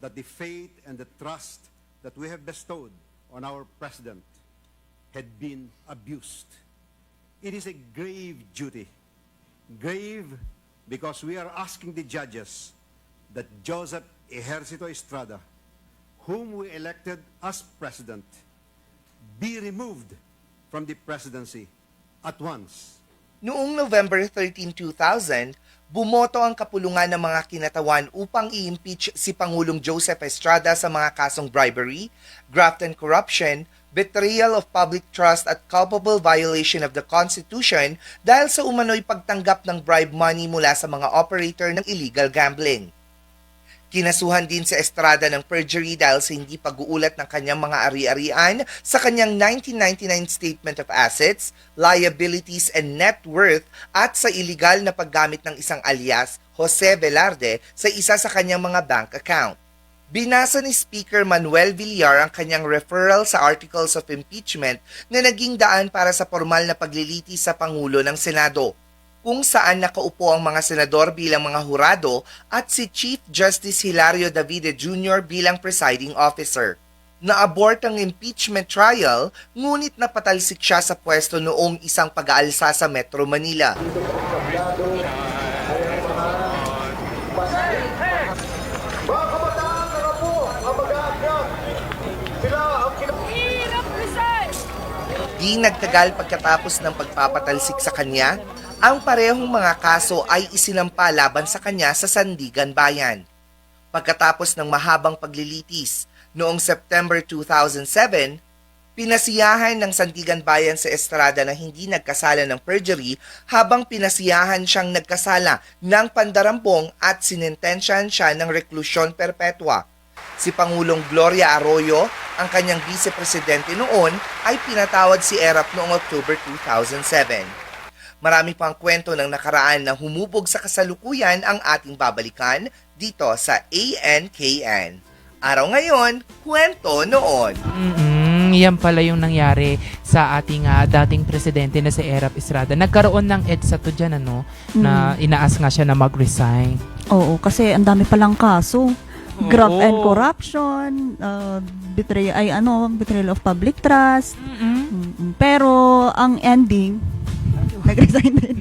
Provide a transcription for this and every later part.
that the faith and the trust that we have bestowed on our president had been abused. It is a grave duty. Grave because we are asking the judges that Joseph Ejercito Estrada, whom we elected as president, be removed from the presidency at once. Noong November 13, 2000, bumoto ang kapulungan ng mga kinatawan upang i-impeach si Pangulong Joseph Estrada sa mga kasong bribery, graft and corruption, betrayal of public trust at culpable violation of the Constitution dahil sa umano'y pagtanggap ng bribe money mula sa mga operator ng illegal gambling. Kinasuhan din si Estrada ng perjury dahil sa hindi pag-uulat ng kanyang mga ari-arian sa kanyang 1999 Statement of Assets, Liabilities and Net Worth at sa iligal na paggamit ng isang alias, Jose Velarde, sa isa sa kanyang mga bank account. Binasa ni Speaker Manuel Villar ang kanyang referral sa Articles of Impeachment na naging daan para sa formal na paglilitis sa Pangulo ng Senado kung saan nakaupo ang mga senador bilang mga hurado at si Chief Justice Hilario Davide Jr. bilang presiding officer. Na-abort ang impeachment trial, ngunit napatalsik siya sa pwesto noong isang pag-aalsa sa Metro Manila. Di nagtagal pagkatapos ng pagpapatalsik sa kanya, ang parehong mga kaso ay isinampa laban sa kanya sa Sandigan Bayan. Pagkatapos ng mahabang paglilitis, noong September 2007, pinasiyahan ng Sandigan Bayan sa Estrada na hindi nagkasala ng perjury habang pinasiyahan siyang nagkasala ng pandarambong at sinintensyahan siya ng reklusyon perpetua. Si Pangulong Gloria Arroyo, ang kanyang vice-presidente noon, ay pinatawad si Erap noong October 2007. Marami pang kwento ng nakaraan na humubog sa kasalukuyan ang ating babalikan dito sa ANKN. Araw ngayon, kwento noon. Mm, yan pala yung nangyari sa ating ah, dating presidente na si Erap Estrada. Nagkaroon ng EDSA to dyan, ano, na inaas nga siya na mag-resign. Oo, kasi ang dami palang kaso. Graft Oo. and corruption, uh, betray ay ano, betrayal of public trust. Mm-mm. Pero ang ending, nag-resign din.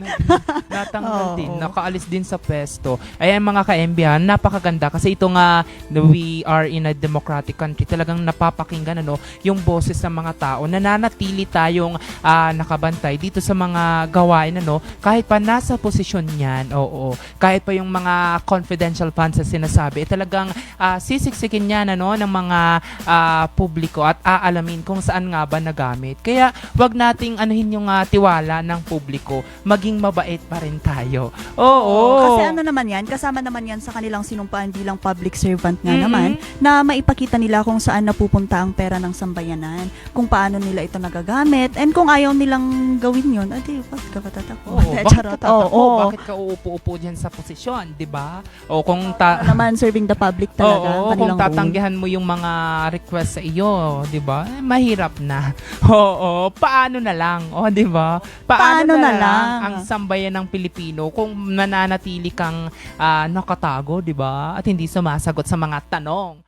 Natanggal Oo. din, nakaalis din sa pwesto. Ayan mga ka-MBhan, napakaganda kasi ito nga we are in a democratic country. Talagang napapakinggan ano, yung boses ng mga tao. Nananatili tayong ah, nakabantay dito sa mga gawain ano, kahit pa nasa posisyon niyan. Oo. Kahit pa yung mga confidential funds na sinasabi, eh, talagang ah, sisiksikin niyan ano ng mga ah, publiko at aalamin kung saan nga ba nagamit. Kaya wag nating anuhin yung ah, tiwala ng publiko. Maging mabait pa rin tayo. Oo. Kasi ano naman yan, kasama naman yan sa kanilang sinumpaan bilang public servant nga Mhm. naman, na maipakita nila kung saan napupunta ang pera ng sambayanan, kung paano nila ito nagagamit, and kung ayaw nilang gawin yun, adi, bakit ka patatakbo? Oo, bakit ka tatakbo? Bakit ka uupo-upo dyan sa posisyon, di ba? O kung ta- naman, serving the public talaga, Oo, kung kanilang role. tatanggihan mo yung mga request sa iyo, 'di ba? Eh, mahirap na. Oo, paano na lang, oh, 'di ba? Paano na lang? ang sambayan ng Pilipino kung nananatili kang ah, nakatago, 'di ba? At hindi sumasagot sa mga tanong.